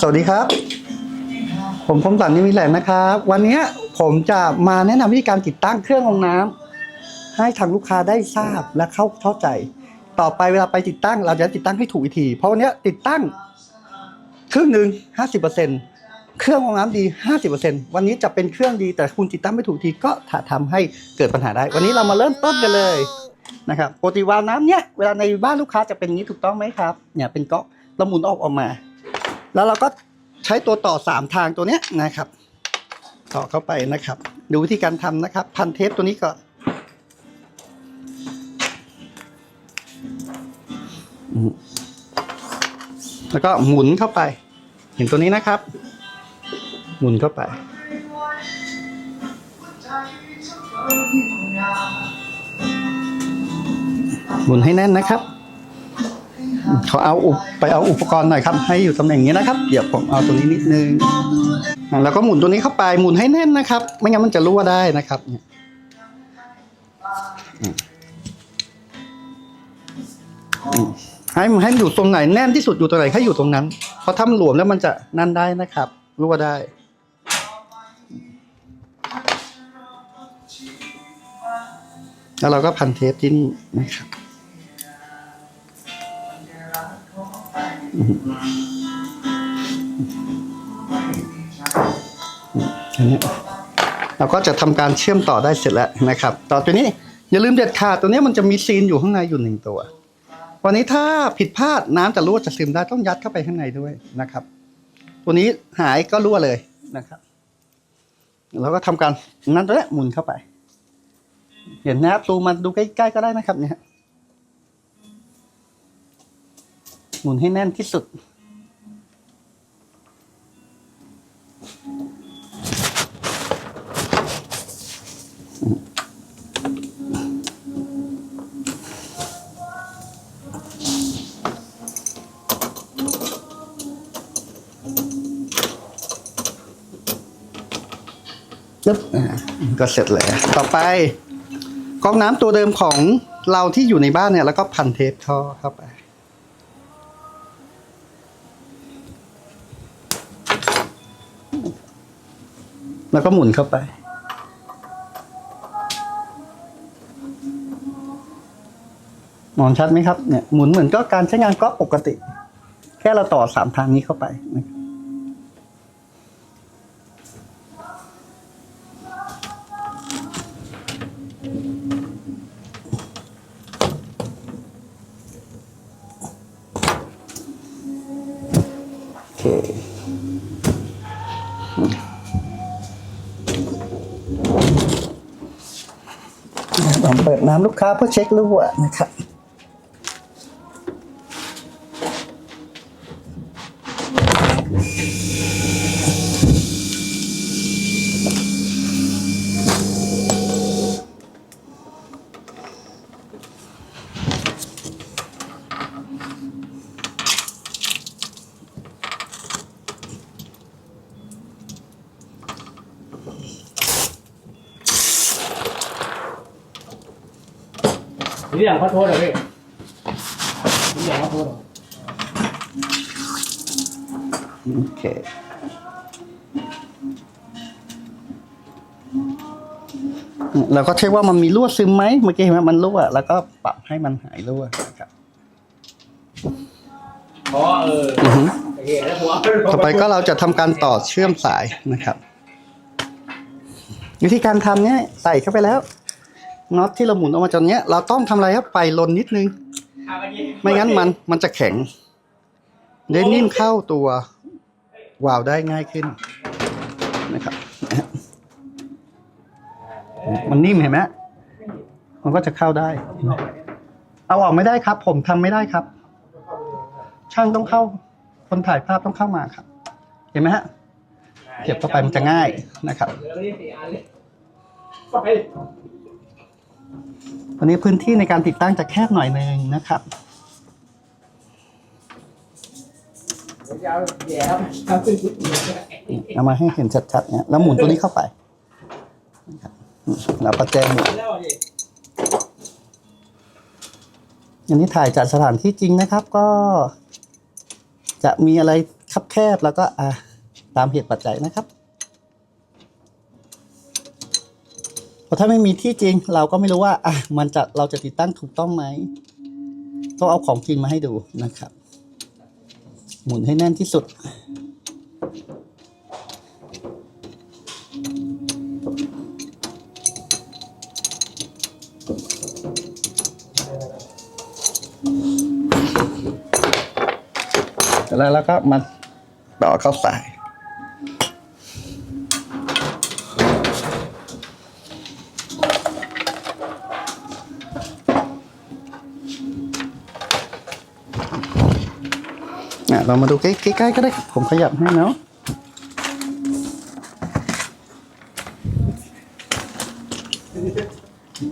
สวัสดีครับ ผมคมสันนิมิตแหลนนะครับ วันนี้ผมจะมาแนะนำวิธีการติดตั้งเครื่องกรองน้ำให้ทางลูกค้าได้ทราบและเข้าเข้าใจ ต่อไปเวลาไปติดตั้ง เราจะติดตั้งให้ถูกวิธี เพราะวันนี้ติดตั้งครึ่งหนึ่งห้าสิบเปอร์เซ็นเครื่องกรองน้ำดีห้าสิบเปอร์เซ็นวันนี้จะเป็นเครื่องดีแต่คุณติดตั้งไม่ถูกวิธีก็ทำให้เกิดปัญหาได้ วันนี้เรามาเริ่มต้นกันเลยนะครับปกติวาล์วน้ำเนี้ยเวลาในบ้านลูกค้าจะเป็นอย่างนี้ถูกต้องไหมครับ เนี่ยเป็นก๊อกเราหมุนออกออกมา แล้วเราก็ใช้ตัวต่อสามทางตัวเนี้ยนะครับ ต่อเข้าไปนะครับ ดูวิธีการทำนะครับ พันเทปตัวนี้ก่อนแล้วก็หมุนเข้าไป เห็นตัวนี้นะครับ หมุนเข้าไป หมุนให้แน่นนะครับ เขาเอาอุปไปเอาอุปกรณ์หน่อยครับ ให้อยู่ตำแหน่งนี้นะครับเดี๋ยวผมเอาตรงนี้นิดนึงแล้วก็หมุนตัวนี้เข้าไปหมุนให้แน่นนะครับ ไม่งั้นมันจะรั่วได้นะครับให้มันให้มันอยู่ตรงไหนแน่นที่สุดอยู่ตรงไหนให้อยู่ตรงนั้น เพราะถ้ามันหลวมแล้วมันจะนั่นได้นะครับรั่วได้แล้วเราก็พันเทปที่นี่นะครับ อันนี้เราก็จะทำการเชื่อมต่อได้เสร็จแล้วนะครับ ต่อตัวนี้อย่าลืมเด็ดขาดตัวนี้มันจะมีซีนอยู่ข้างในอยู่หนึ่งตัว วันนี้ถ้าผิดพลาดน้ำจะรั่วจะซึมได้ต้องยัดเข้าไปข้างในด้วยนะครับ ตัวนี้หายก็รั่วเลยนะครับแล้วก็ทำการนั้นตัวนี้หมุนเข้าไป เห็นนะครับซูมมาดูใกล้ๆก็ได้นะครับเนี่ย หมุนให้แน่นที่สุดปึ๊บก็เสร็จเลยต่อไปก๊อกน้ำตัวเดิมของเราที่อยู่ในบ้านเนี่ย แล้วก็พันเทปท่อเข้าไป แล้วก็หมุนเข้าไป มองชัดไหมครับเนี่ยหมุนเหมือนก็การใช้งานก๊อกปกติ แค่เราต่อสามทางนี้เข้าไปนะครับ ผมเปิดน้ำลูกค้าเพื่อเช็ครั่วนะครับ นี่อย่างขอโทษเหรอพี่นี่อย่างขอโทษเหรอโอเคเราก็เช็คว่ามันมีรั่วซึมไหมเมื่อกี้เห็นไหมมันรั่วแล้วก็ปรับให้มันหายรั่วนะครับเพราะเอออือฮึโอเคแล้วหัวต่อไปก็เราจะทำการต่อเชื่อมสายนะครับ วิธีการทำเนี้ยใส่เข้าไปแล้ว น็อตที่เราหมุนออกมาจนเนี้ย เราต้องทำอะไรครับไปลนนิดนึง ไม่งั้นมันมันจะแข็งเดนนิ่มเข้าตัววาล์วได้ง่ายขึ้นนะครับมันนิ่มเห็นไหมมันก็จะเข้าได้ เอาออกไม่ได้ครับ ผมทำไม่ได้ครับ ช่างต้องเข้า คนถ่ายภาพต้องเข้ามาครับ เห็นไหมฮะเก็บเข้าไปมันจะง่ายนะครับ วันนี้พื้นที่ในการติดตั้งจะแคบหน่อยหนึ่งนะครับเอามาให้เห็นชัดๆเนี่ยแล้วหมุนตัวนี้เข้าไปนะครับแล้วก็แจ้งหมุนอันนี้ถ่ายจากสถานที่จริงนะครับ ก็ จะมีอะไรคับแคบแล้วก็อะตามเหตุปัจจัยนะครับ เพราะถ้าไม่มีที่จริง เราก็ไม่รู้ว่าอะมันจะเราจะติดตั้งถูกต้องไหมต้องเอาของจริงมาให้ดูนะครับ หมุนให้แน่นที่สุด แล้วเราก็มาต่อเข้าสาย อะเรามาดูใกล้ๆก็ได้ผมขยับให้เนาะ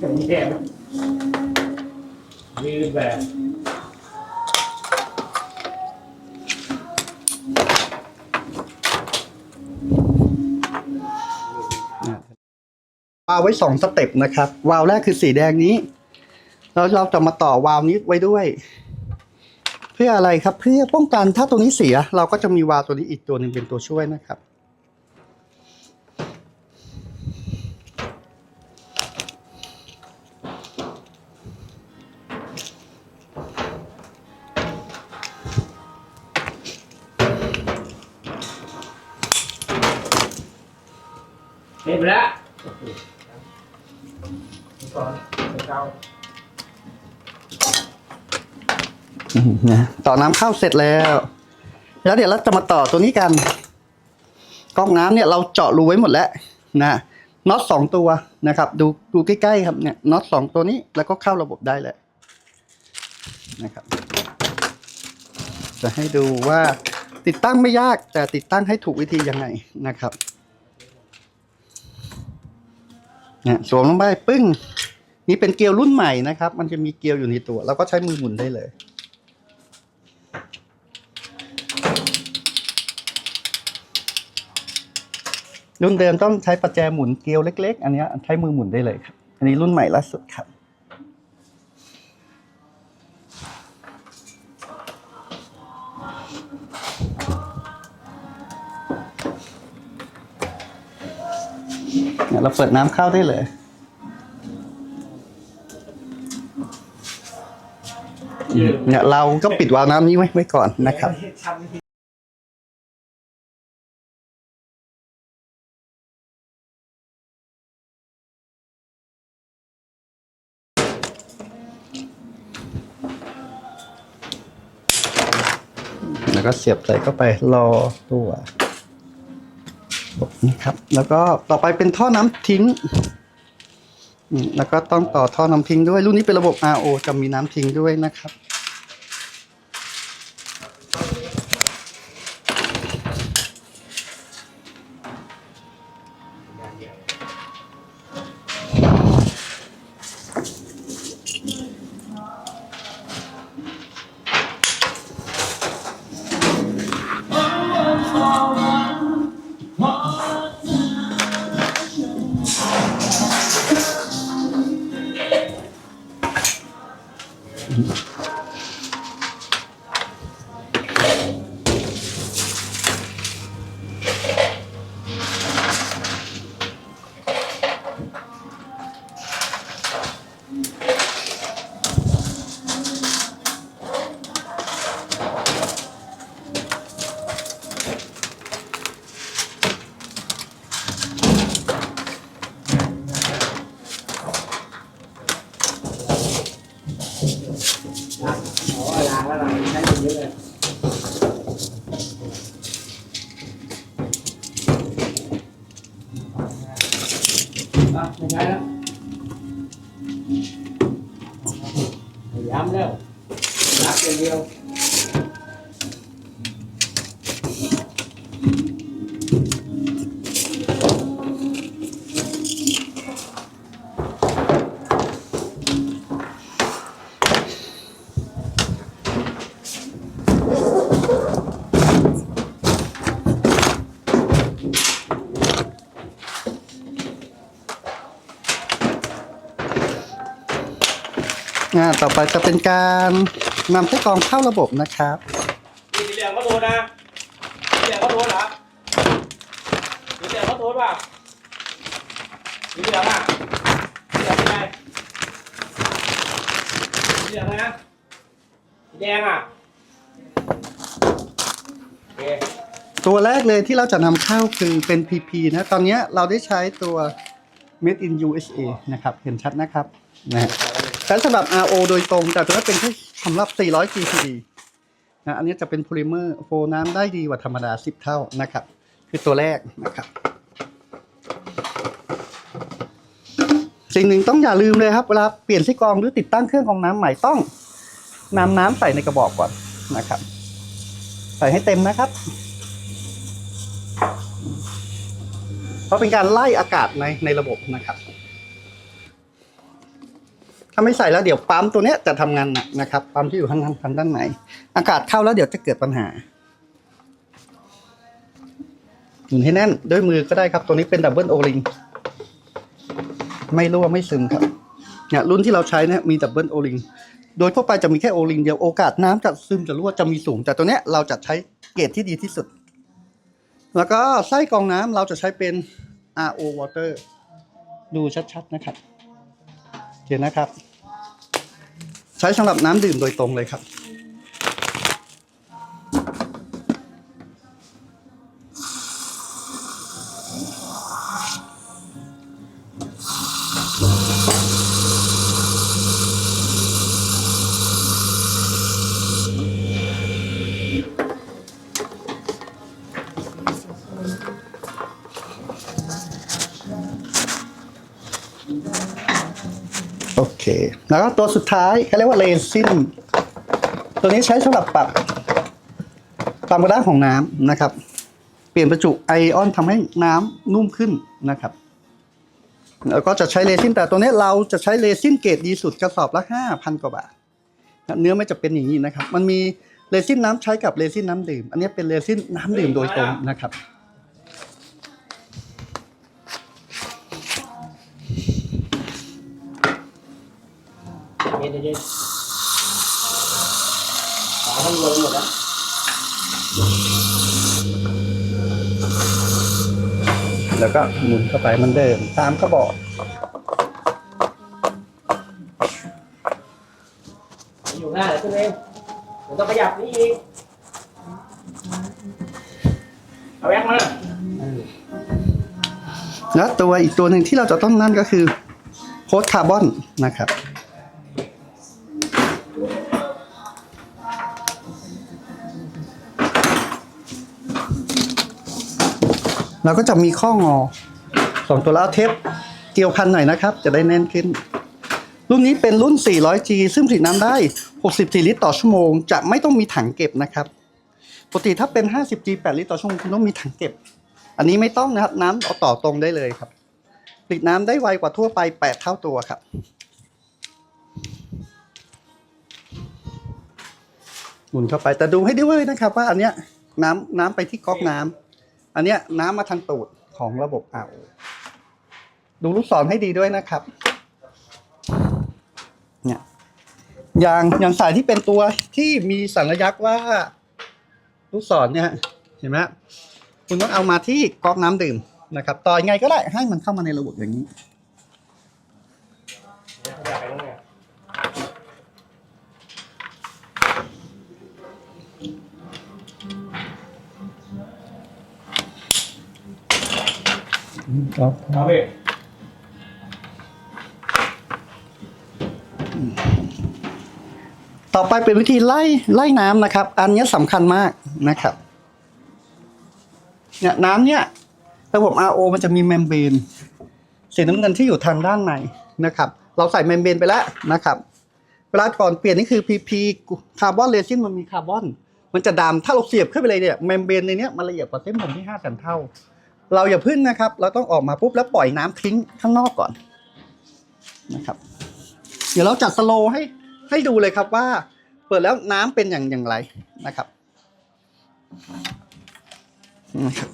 อย่างนี้แย่ไหมมีแบบวาล์วไว้สองสเต็ปนะครับ วาล์วแรกคือสีแดงนี้ แล้วเราจะมาต่อวาล์วนี้ไว้ด้วย เพื่ออะไรครับเพื่อป้องกันถ้าตัวนี้เสีย เราก็จะมีวาล์วตัวนี้อีกตัวหนึ่งเป็นตัวช่วยนะครับ นะต่อน้ำเข้าเสร็จแล้ว แล้วเดี๋ยวเราจะมาต่อตัวนี้กันก๊อกน้ำเนี่ยเราเจาะรูไว้หมดแล้วนะน็อตสองตัวนะครับ ดูดูใกล้ๆครับเนี่ยน็อตสองตัวนี้แล้วก็เข้าระบบได้เลยนะครับ จะให้ดูว่าติดตั้งไม่ยากแต่ติดตั้งให้ถูกวิธียังไงนะครับเนี่ยสวมลงไปปึ้ง นี่เป็นเกลียวรุ่นใหม่นะครับ มันจะมีเกลียวอยู่ในตัวเราก็ใช้มือหมุนได้เลย รุ่นเดิมต้องใช้ประแจหมุนเกลียวเล็ก ๆ อันเนี้ยใช้มือหมุนได้เลยครับ อันนี้รุ่นใหม่ล่าสุดครับเนี่ยเราเปิดน้ำเข้าได้เลยเนี่ยเราก็ปิดวาล์วน้ำนี้ไว้ไว้ก่อนนะครับ ก็เสียบใส่เข้าไปรอตัวนี่ครับ แล้วก็ต่อไปเป็นท่อน้ำทิ้ง แล้วก็ต้องต่อท่อน้ำทิ้งด้วย รุ่นนี้เป็นระบบ RO จะมีน้ำทิ้งด้วยนะครับ didn't. อะไม่ อ่าต่อไปจะเป็นการนำไส้กรองเข้าระบบนะครับ มีสีเหลืองก็โทรนะษเหรอสีเหลืองขอโทษป่ะสีเหลืองอะสีเหลืองเป็นไงสีเหลืองนะสีแดงอะโอเคตัวแรกเลยที่เราจะนำเข้าคือเป็น PP นะ ตอนเนี้ยเราได้ใช้ตัว Made in USA นะครับ เห็นชัดนะครับนะฮะ ใช้สำหรับ RO โดยตรง แต่ตัวนี้เป็นแค่สำหรับ 400 GCD นะอันนี้จะเป็นโพลิเมอร์โฟน้ำได้ดีกว่าธรรมดา 10 เท่านะครับ คือตัวแรกนะครับสิ่งหนึ่งต้องอย่าลืมเลยครับเวลาเปลี่ยนที่กรองหรือติดตั้งเครื่องกรองน้ำใหม่ต้องนำน้ำใส่ในกระบอกก่อนนะครับ ใส่ให้เต็มนะครับ เพราะเป็นการไล่อากาศในในระบบนะครับ ถ้าไม่ใส่แล้วเดี๋ยวปั๊มตัวเนี้ยจะทำงานหนักนะครับ ปั๊มที่อยู่ข้างทางด้านในอากาศเข้าแล้วเดี๋ยวจะเกิดปัญหาหมุนให้แน่นด้วยมือก็ได้ครับ ตัวนี้เป็นดับเบิลโอลิงไม่รั่วไม่ซึมครับเนี่ยรุ่นที่เราใช้เนี่ยมีดับเบิลโอลิงโดยทั่วไปจะมีแค่โอลิงเดียวโอกาสน้ำจะซึมจะรั่วจะมีสูง แต่ตัวเนี้ยเราจะใช้เกรดที่ดีที่สุด แล้วก็ไส้กรองน้ำเราจะใช้เป็น RO water ดูชัดๆนะครับเห็นนะครับ ใช้สำหรับน้ำดื่มโดยตรงเลยครับ เคแล้วก็ตัวสุดท้ายเขาเรียกว่าเรซินตัวนี้ใช้สำหรับปรับความกระด้างของน้ำนะครับ เปลี่ยนประจุไอออนทำให้น้ำนุ่มขึ้นนะครับ แล้วก็จะใช้เรซินแต่ตัวนี้เราจะใช้เรซินเกรดดีสุดกระสอบละห้าพันกว่าบาทเนื้อไม่จะเป็นอย่างนี้นะครับ มันมีเรซินน้ำใช้กับเรซินน้ำดื่ม อันนี้เป็นเรซินน้ำดื่มโดยตรงนะครับ เย็นเย็นขามันลงหมดแล้วแล้วก็หมุนเข้าไปเหมันเดิม ตามกระบอกอยู่หน้าเดี๋ยวขึ้นเองเดี๋ยวต้องขยับนี่อีก เอาแว็กมาแล้วตัวอีกตัวหนึ่งที่เราจะต้องนั่นก็คือโพสคาร์บอนนะครับ เราก็จะมีข้องอสองตัวแล้วเอาเทปเกี่ยวพันหน่อยนะครับ จะได้แน่นขึ้น รุ่นนี้เป็นรุ่น 400G ซึ่งผลิตน้ำได้ 64 ลิตรต่อชั่วโมง จะไม่ต้องมีถังเก็บนะครับปกติถ้าเป็น 50G 8 ลิตรต่อชั่วโมงคุณต้องมีถังเก็บ อันนี้ไม่ต้องนะครับน้ำเอาต่อตรงได้เลยครับผลิตน้ำได้ไวกว่าทั่วไป 8 เท่าตัวครับหมุนเข้าไปแต่ดูให้ด้วยนะครับ ว่าอันเนี้ยน้ำน้ำไปที่ก๊อกน้ำ อันเนี้ยน้ำมาทางตูดของระบบ RO ดูลูกศรให้ดีด้วยนะครับ เนี่ยอย่างอย่างสายที่เป็นตัวที่มีสัญลักษณ์ว่า ลูกศรเนี่ยเห็นไหมคุณต้องเอามาที่ก๊อกน้ำดื่มนะครับ ต่อยังไงก็ได้ให้มันเข้ามาในระบบอย่างนี้ ครับเอาพี่ต่อไปเป็นวิธีไล่ไล่น้ำนะครับ อันเนี้ยสำคัญมากนะครับเนี่ยน้ำเนี่ยระบบ RO มันจะมีเมมเบรนสีน้ำเงินที่อยู่ทางด้านในนะครับ เราใส่เมมเบรนไปแล้วนะครับเวลาก่อนเปลี่ยนนี่คือ PP คาร์บอนเรซินมันมีคาร์บอน มันจะดำถ้าเราเสียบขึ้นไปเลยเนี่ยเมมเบรนในเนี้ยมันละเอียดกว่าเส้นผมที่ห้าแสนเท่า เราอย่าพึ่งนะครับ เราต้องออกมาปุ๊บแล้วปล่อยน้ำทิ้งข้างนอกก่อนนะครับ เดี๋ยวเราจัดสโลให้ให้ดูเลยครับว่า เปิดแล้วน้ำเป็นอย่างอย่างไรนะครับนะครับ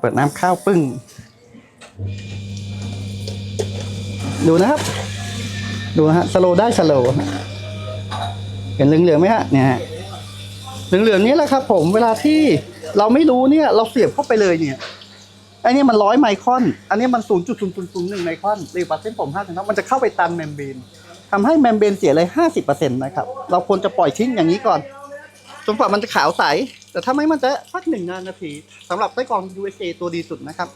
เปิดน้ำข้าวปึ้ง ดูนะครับ ดูนะฮะสโลได้สโลเห็นเหลืองๆไหมฮะเนี่ยฮะ เหลืองๆนี้แหละครับ ผมเวลาที่เราไม่รู้เนี่ย เราเสียบเข้าไปเลยเนี่ยไอ้นี่มันร้อยไมครอน อันนี้มันศูนย์จุดศูนย์ศูนย์ศูนย์หนึ่งไมครอนหรือปัดเส้นผมห้าถึงมันจะเข้าไปตันเมมเบรนทำให้เมมเบรนเสียเลยห้าสิบเปอร์เซ็นต์นะครับ เราควรจะปล่อยทิ้งอย่างนี้ก่อน จนกว่ามันจะขาวใส แต่ถ้าไม่มันจะสักหนึ่งนาทีสำหรับไส้กรอง USA ตัวดีสุดนะครับ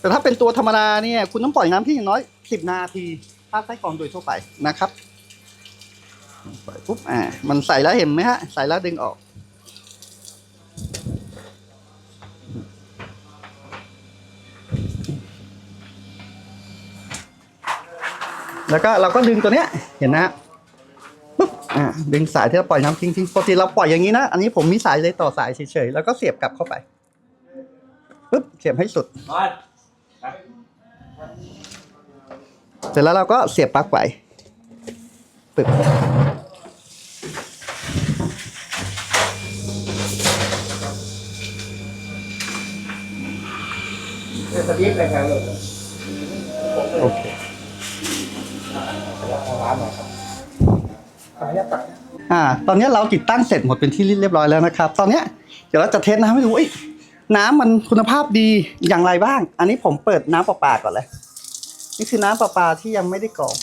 แต่ถ้าเป็นตัวธรรมดาเนี่ย คุณต้องปล่อยน้ำที่อย่างน้อยสิบนาที ถ้าไส้กรองโดยทั่วไปนะครับปล่อยปุ๊บ อ่า มันใส่แล้วเห็นไหมฮะ ใส่แล้วดึงออก แล้วก็เราก็ดึงตัวเนี้ยเห็นนะฮะปุ๊บอ่าดึงสายที่เราปล่อยน้ำทิ้งทิ้งปกติเราปล่อยอย่างนี้นะ อันนี้ผมมีสายเลยต่อสายเฉยๆแล้วก็เสียบกลับเข้าไปปุ๊บเสียบให้สุดนอนไปเสร็จแล้วเราก็เสียบปลั๊กไว้ปึ๊บเดี๋ยวสติ๊กเลยครับโอเค อ่าตอนนี้เราติดตั้งเสร็จหมดเป็นที่เรียบร้อยแล้วนะครับ ตอนนี้เดี๋ยวเราจะเทสน้ำให้ดูเอ้ยน้ำมันคุณภาพดีอย่างไรบ้าง อันนี้ผมเปิดน้ำประปาก่อนเลย นี่คือน้ำประปาที่ยังไม่ได้กรอง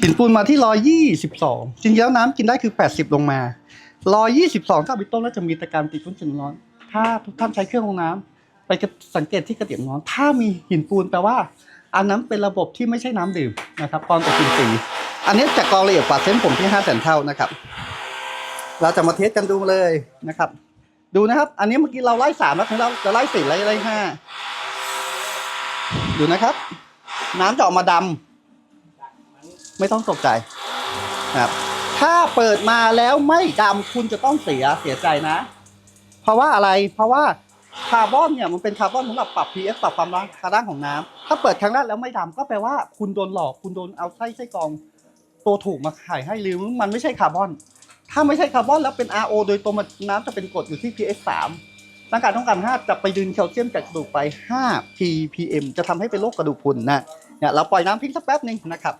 หินปูนมาที่ร้อยี่สิบสองจริงแล้วน้ำกินได้คือแปดสิบลงมาร้อยี่สิบสองถ้าเอาไปต้มแล้วจะมีตะการติดฟุ้นจินร้อน ถ้าทุกท่านใช้เครื่องลงน้ำไปสังเกตที่กระเตียงร้อน ถ้ามีหินปูนแปลว่า อันนั้นเป็นระบบที่ไม่ใช่น้ำดื่มนะครับกรองกับกินสีอันนี้จะกรองละเอียดกว่าเส้นผมที่ห้าแสนเท่านะครับ เราจะมาเทสกันดูเลยนะครับ ดูนะครับ อันนี้เมื่อกี้เราไล่สามแล้วของเราจะไล่สี่ไล่ไล่ห้าดูนะครับ น้ำจะออกมาดำไม่ต้องตกใจครับ ถ้าเปิดมาแล้วไม่ดำคุณจะต้องเสียเสียใจนะ เพราะว่าอะไรเพราะว่า คาร์บอนเนี่ยมันเป็นคาร์บอนสำหรับปรับ pH ปรับความร้อนกระด้างของน้ำถ้าเปิดครั้งแรกแล้วไม่ดำก็แปลว่าคุณโดนหลอกคุณโดนเอาไส้ไส้กรอง ตัวถูกมาขายให้หรือมันไม่ใช่คาร์บอน ถ้าไม่ใช่คาร์บอนแล้วเป็น RO โดยตัวมันน้ำจะเป็นกรดอยู่ที่ pH 3ร่างกายต้องการ 5 จะไปดึงแคลเซียมจากกระดูกไป5 ppm จะทำให้เป็นโรคกระดูกพรุนนะเนี่ยเราปล่อยน้ำทิ้งสักแป๊บหนึ่งนะครับ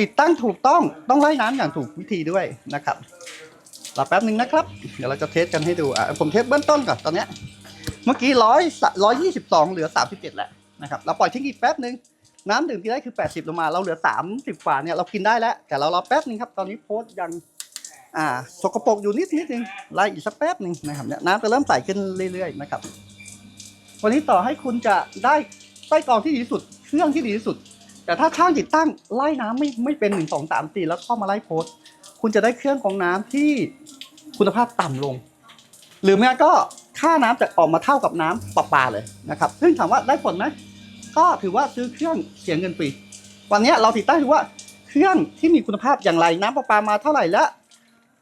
ติดตั้งถูกต้องต้องไล่น้ำอย่างถูกวิธีด้วยนะครับ รอแป๊บหนึ่งนะครับ เดี๋ยวเราจะเทสกันให้ดูอะผมเทสเบื้องต้นก่อนตอนเนี้ยเมื่อกี้ร้อยร้อยยี่สิบสองเหลือสามสิบเจ็ดแล้วนะครับเราปล่อยทิ้งอีกแป๊บหนึ่งน้ำดื่มกินได้คือแปดสิบลงมาเราเหลือสามสิบกว่าเนี่ยเรากินได้แล้ว แต่เรารอแป๊บหนึ่งครับตอนนี้โพสต์ยังอ่าสกปรกอยู่นิดนิดนึงไล่อีกสักแป๊บหนึ่งนะครับเนี่ยน้ำจะเริ่มใสขึ้นเรื่อยๆนะครับวันนี้ต่อให้คุณจะได้ไส้กรองที่ดีที่สุด เครื่องที่ดีที่สุด แต่ถ้าช่างติดตั้งไล่น้ำไม่ไม่เป็นหนึ่งสองสามสี่แล้วเข้ามาไล่โพสต์ คุณจะได้เครื่องกรองน้ำที่คุณภาพต่ำลง หรือแม้ก็ค่าน้ำจะออกมาเท่ากับน้ำประปาเลยนะครับ ซึ่งถามว่าได้ผลไหมก็ถือว่าซื้อเครื่องเสียเงินฟรีวันนี้เราติดตั้งดูว่าเครื่องที่มีคุณภาพอย่างไรน้ำประปามาเท่าไหร่และ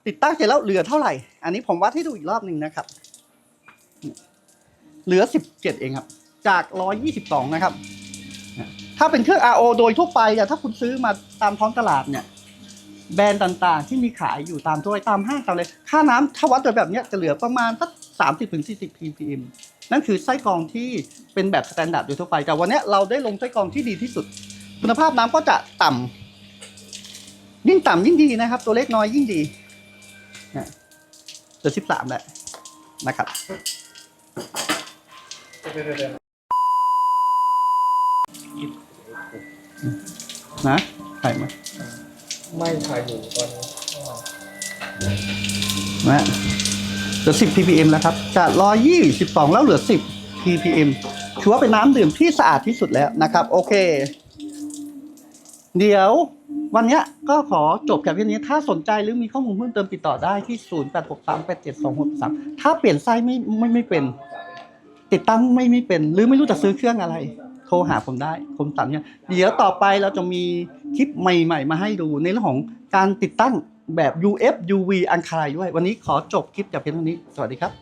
ติดตั้งเสร็จแล้วเหลือเท่าไหร่ อันนี้ผมวัดให้ดูอีกรอบหนึ่งนะครับ เหลือสิบเองครับ จากร้อยยี่สิบสองนะครับ ถ้าเป็นเครื่อง RO โดยทั่วไปอะถ้าคุณซื้อมาตามท้องตลาดเนี่ย แบรนด์ต่างๆ ที่มีขายอยู่ตามทั่วไปตามห้างตามเลยค่าน้ำถ้าวัดโดยแบบเนี้ยจะเหลือประมาณสักสามสิบถึงสี่สิบ ppm นั่นคือไส้กรองที่เป็นแบบสแตนดาร์ดโดยทั่วไปแต่วันเนี้ยเราได้ลงไส้กรองที่ดีที่สุด คุณภาพน้ำก็จะต่ำยิ่งต่ำยิ่งดีนะครับ ตัวเล็กน้อยยิ่งดีนะเหลือสิบสามแหละนะครับ นะถ่มา ไม่ถ่ายอยู่ตอนนี้นะเหลือ 10 ppm แล้วครับ จาก 122 แล้วเหลือ 10 ppm ถือว่าเป็นน้ำดื่มที่สะอาดที่สุดแล้วนะครับ โอเค เดี๋ยววันนี้ก็ขอจบแค่เพียงนี้ ถ้าสนใจหรือมีข้อมูลเพิ่มเติมติดต่อได้ที่ 0863872663 ถ้าเปลี่ยนไส้ไม่ไม่ไม่เป็น ติดตั้งไม่ไม่เป็น หรือไม่รู้จะซื้อเครื่องอะไร ทรหาผมได้ผมตัดเนี่ยเดี๋ยวต่อไปเราจะมีคลิปใหม่ ๆ มาให้ดูในเรื่องของการติดตั้งแบบ UF UV อันคายด้วย วันนี้ขอจบคลิปจากเพียงเท่านี้ สวัสดีครับ